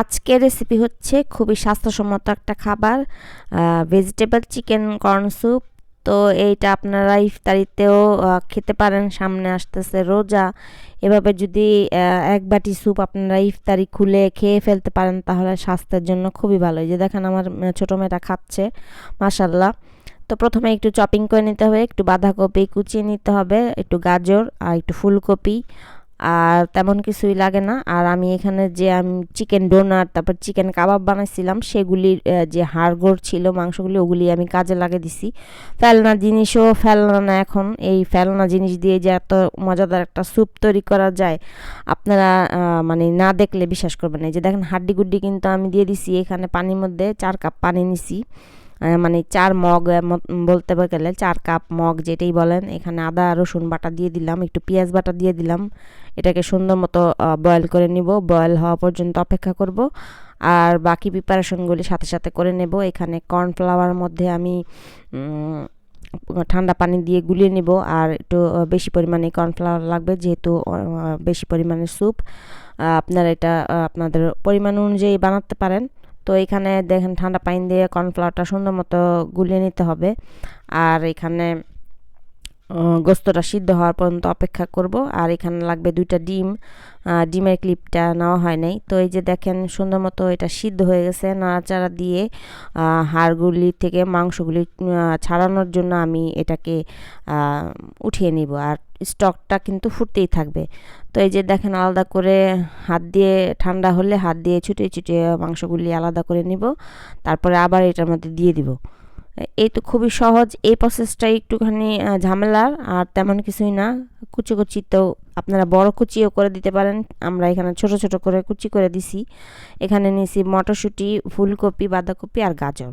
আজকের রেসিপি হচ্ছে খুবই স্বাস্থ্যসম্মত একটা খাবার ভেজিটেবল চিকেন কর্ন স্যুপ তো এইটা আপনারা ইফতারিতেও খেতে পারেন, সামনে আসতেছে রোজা। এভাবে যদি এক বাটি স্যুপ আপনারা ইফতারি খুলে খেয়ে ফেলতে পারেন, তাহলে স্বাস্থ্যের জন্য খুবই ভালো। যে দেখেন আমার ছোটো মেয়েটা খাচ্ছে মাসাল্লাহ তো প্রথমে একটু চপিং করে নিতে হবে, একটু বাঁধাকপি কুচিয়ে নিতে হবে, একটু গাজর আর একটু ফুলকপি। আর তেমন কিছুই লাগে না। আর আমি এখানে যে আমি চিকেন ডোনার তারপর চিকেন কাবাব বানাইছিলাম সেগুলির যে হাড়গোড় ছিল, মাংসগুলি, ওগুলি আমি কাজে লাগে দিছি। ফেলনা জিনিসও ফেলনা না এখন। এই ফেলনা জিনিস দিয়ে যে এত মজাদার একটা স্যুপ তৈরি করা যায়, আপনারা মানে না দেখলে বিশ্বাস করবেন এই যে দেখেন হাড্ডি গুড্ডি কিন্তু আমি দিয়ে দিছি, এখানে পানির মধ্যে চার কাপ পানি নিছি। মানে চার মগ বলতে গেলে চার কাপ মগ যেটাই বলেন, এখানে আদা, রসুন বাটা দিয়ে দিলাম, একটু পেঁয়াজ বাটা দিয়ে দিলাম। এটাকে সুন্দর মতো বয়েল করে নিব। বয়েল হওয়া পর্যন্ত অপেক্ষা করব। আর বাকি প্রিপারেশনগুলি সাথে সাথে করে নেব। এখানে কর্নফ্লাওয়ার মধ্যে আমি ঠান্ডা পানি দিয়ে গুলিয়ে নিব। আর একটু বেশি পরিমাণে কর্নফ্লাওয়ার লাগবে যেহেতু বেশি পরিমাণে স্যুপ আপনারা এটা আপনাদের পরিমাণ অনুযায়ী বানাতে পারেন। তো এখানে দেখেন ঠান্ডা পানি দিয়ে কর্নফ্লাওয়ারটা সুন্দর মতো গুলিয়ে নিতে হবে। আর এখানে গোস্তটা সিদ্ধ হওয়ার পর্যন্ত অপেক্ষা করব। আর এখানে লাগবে দুইটা ডিম। ডিমের ক্লিপটা নেওয়া হয় নাই। তো এই যে দেখেন সুন্দর মতো এটা সিদ্ধ হয়ে গেছে। নাড়াচাড়া দিয়ে হাড়গুলি থেকে মাংসগুলি ছাড়ানোর জন্য আমি এটাকে উঠিয়ে নিব। আর স্টকটা কিন্তু ফুটতেই থাকবে। তো এই যে দেখেন আলাদা করে হাত দিয়ে ঠান্ডা হলে হাত দিয়ে ছুটিয়ে ছুটিয়ে মাংসগুলি আলাদা করে নিব। তারপরে আবার এটার মধ্যে দিয়ে দিব। এই তো খুবই সহজ। এই প্রসেসটা একটুখানি ঝামেলার। আর তেমন কিছুই না। কুচি কুচি তো আপনারা বড় কুচিও করে দিতে পারেন। আমরা এখানে ছোট ছোট করে কুচি করে দিছি। এখানে নিয়েছি মটরশুঁটি ফুলকপি বাঁধাকপি আর গাজর।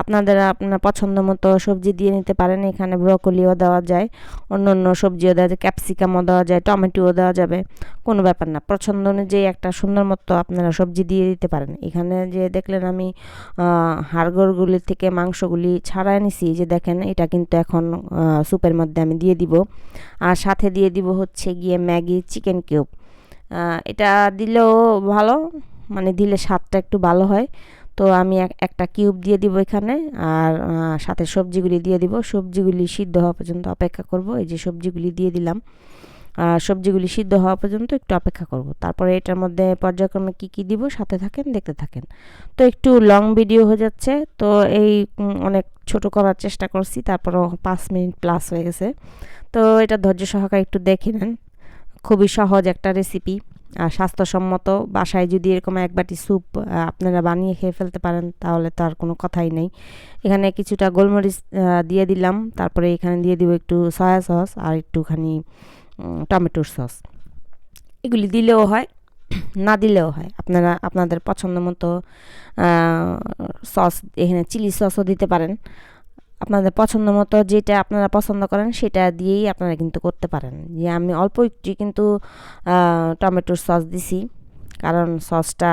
আপনাদের আপনার পছন্দ মতো সবজি দিয়ে নিতে পারেন। এখানে ব্রকলিও দেওয়া যায় অন্য অন্য সবজিও দেওয়া যায় ক্যাপসিকামও দেওয়া যায় টমেটোও দেওয়া যাবে। কোনো ব্যাপার না পছন্দ অনুযায়ী একটা সুন্দর মতো আপনারা সবজি দিয়ে দিতে পারেন। এখানে যে দেখলেন আমি হাড়গোড়গুলি থেকে মাংসগুলি ছাড়াই নিছি। যে দেখেন এটা কিন্তু এখন আহ, স্যুপের মধ্যে আমি দিয়ে দিব। আর সাথে দিয়ে দিব হচ্ছে গিয়ে ম্যাগি, চিকেন কিউব। এটা দিলেও ভালো মানে দিলে স্বাদটা একটু ভালো হয়। তো আমি এক- একটা কিউব দিয়ে দিব এখানে, আর সাথে সবজিগুলি দিয়ে দিব। সবজিগুলি সিদ্ধ হওয়া পর্যন্ত অপেক্ষা করব। এই যে সবজিগুলি দিয়ে দিলাম আর সবজিগুলি সিদ্ধ হওয়া পর্যন্ত একটু অপেক্ষা করব। তারপরে এটার মধ্যে পর্যায়ক্রমে কি কি দিব সাথে থাকেন, দেখতে থাকেন। তো একটু লং ভিডিও হয়ে যাচ্ছে, তো এই অনেক ছোট করার চেষ্টা করছি, তারপরও পাঁচ মিনিট প্লাস হয়ে গেছে। তো এটা ধৈর্য সহকারে একটু দেখে নেন। খুবই সহজ একটা রেসিপি আর স্বাস্থ্যসম্মত। বাসায় যদি এরকম এক বাটি স্যুপ আপনারা বানিয়ে খেয়ে ফেলতে পারেন, তাহলে তো আর কোনো কথাই নেই। এখানে কিছুটা গোলমরিচ দিয়ে দিলাম। তারপরে এখানে দিয়ে দিব একটু সয়া সস আর একটুখানি টমেটোর সস এগুলি দিলেও হয়, না দিলেও হয়। আপনারা, আপনাদের পছন্দ মতো সস এখানে চিলি সসও দিতে পারেন। আপনাদের পছন্দ মতো যেটা আপনারা পছন্দ করেন সেটা দিয়েই আপনারা কিন্তু করতে পারেন। যে আমি অল্প একটু কিন্তু টমেটোর সস দিছি। কারণ সসটা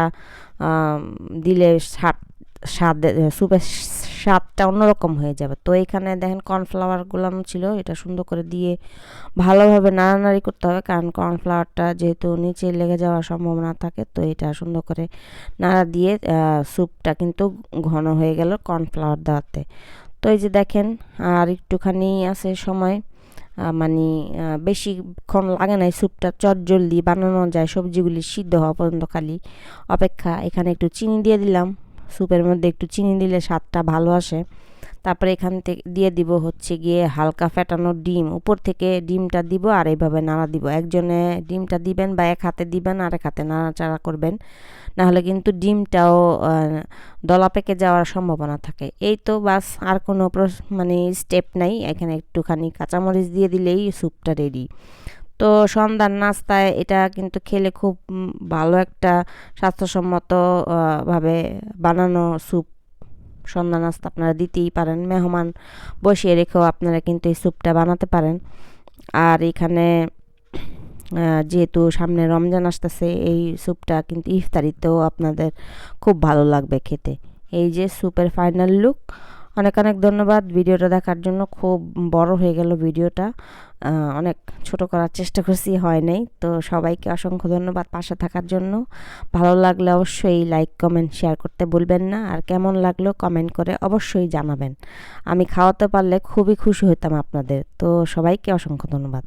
দিলে স্বাদ স্বাদ, স্যুপের স্বাদটা অন্যরকম হয়ে যাবে। তো এখানে দেখেন কর্নফ্লাওয়ার গুলানো ছিল, এটা সুন্দর করে দিয়ে ভালোভাবে নাড়ানাড়ি করতে হবে। কারণ কর্নফ্লাওয়ারটা যেহেতু নিচে লেগে যাওয়ার সম্ভাবনা থাকে, তো এটা সুন্দর করে নাড়া দিয়ে স্যুপটা কিন্তু ঘন হয়ে গেল কর্নফ্লাওয়ার দেওয়াতে। তো এই যে দেখেন, আর একটুখানি আছে সময় মানে বেশিক্ষণ লাগে নাই স্যুপটা চটজলদি বানানো যায়, সবজিগুলি সিদ্ধ হওয়া পর্যন্ত খালি। অপেক্ষা, এখানে একটু চিনি দিয়ে দিলাম। স্যুপের মধ্যে একটু চিনি দিলে স্বাদটা ভালো আসে। তারপরে এখান থেকে দিয়ে দিব হচ্ছে গিয়ে হালকা ফেটানো ডিম। উপর থেকে ডিমটা দিব আর এইভাবে নাড়া দিব। একজনে ডিমটা দিবেন বা এক হাতে দিবেন আর এক হাতে নাড়াচাড়া করবেন। নাহলে কিন্তু ডিমটাও দলা পেকে যাওয়ার সম্ভাবনা থাকে। এই তো বাস আর কোনো মানে স্টেপ নাই। এখানে একটুখানি কাঁচামরিচ দিয়ে দিলেই স্যুপটা রেডি তো সন্ধ্যার নাস্তায় এটা কিন্তু খেলে খুব ভালো একটা স্বাস্থ্যসম্মত আহ, ভাবে বানানো স্যুপ সন্ধ্যা নাস্তা আপনারা দিতেই পারেন, মেহমান বসিয়ে রেখেও আপনারা কিন্তু এই স্যুপটা বানাতে পারেন। আর এখানে যেহেতু সামনে রমজান আসতেছে, এই স্যুপটা কিন্তু ইফতারিতেও আপনাদের খুব ভালো লাগবে খেতে। এই যে স্যুপের ফাইনাল লুক অনেক অনেক ধন্যবাদ ভিডিওটা দেখার জন্য। খুব বড় হয়ে গেল ভিডিওটা। অনেক ছোট করার চেষ্টা করছি, হয় নাই। তো সবাইকে অসংখ্য ধন্যবাদ পাশে থাকার জন্য। ভালো লাগলে অবশ্যই লাইক কমেন্ট শেয়ার করতে বলবেন না। আর কেমন লাগল কমেন্ট করে অবশ্যই জানাবেন। আমি খাওয়াতে পারলে খুবই খুশি হতাম আপনাদের। তো সবাইকে অসংখ্য ধন্যবাদ।